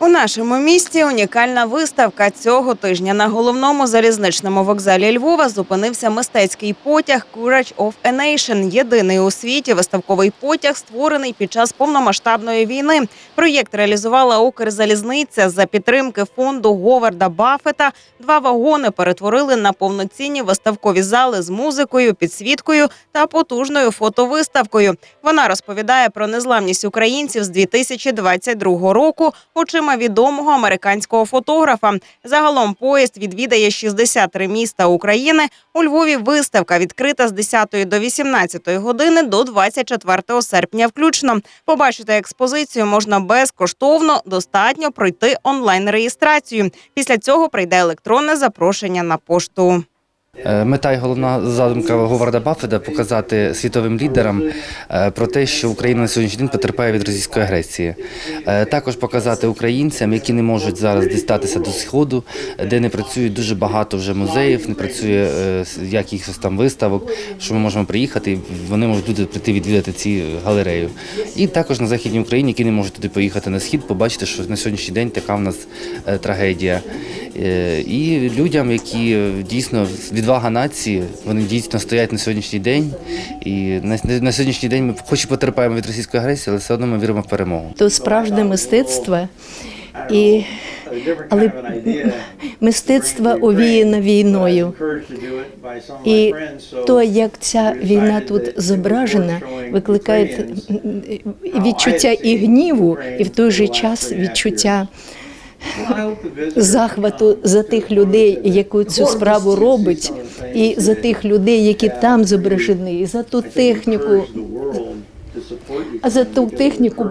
У нашому місті унікальна виставка цього тижня. На головному залізничному вокзалі Львова зупинився мистецький потяг Courage of a Nation. Єдиний у світі виставковий потяг, створений під час повномасштабної війни. Проєкт реалізувала Укрзалізниця за підтримки фонду Говарда Баффета. Два вагони перетворили на повноцінні виставкові зали з музикою, підсвіткою та потужною фотовиставкою. Вона розповідає про незламність українців з 2022 року очима відомого американського фотографа. Загалом поїзд відвідає 63 міста України. У Львові виставка відкрита з 10 до 18 години до 24 серпня. Включно побачити експозицію можна безкоштовно. Достатньо пройти онлайн реєстрацію. Після цього прийде електронне запрошення на пошту. Е, Мета і головна задумка Говарда Баффета показати світовим лідерам е, про те, що Україна на сьогоднішній день потерпає від російської агресії. Е, Також показати українцям, які не можуть зараз дістатися до сходу, де не працює дуже багато вже музеїв, не працює якихось там виставок, що ми можемо приїхати, і вони можуть люди прийти відвідати ці галерею. І також на західній Україні, які не можуть туди поїхати на схід, побачити, що на сьогоднішній день така в нас трагедія. Е, І людям, які е, дійсно відвага нації, вони дійсно стоять на сьогоднішній день. І на, сьогоднішній день ми хоч і потерпаємо від російської агресії, але все одно ми віримо в перемогу. то справжнє мистецтво, і, але мистецтво овіяно війною. І то, як ця війна тут зображена, викликає відчуття і гніву, і в той же час відчуття захвату за тих людей, які цю справу робить, і за тих людей, які там зображені, і за ту техніку, а за ту техніку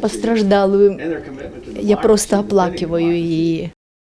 постраждалою. Я просто оплакиваю її.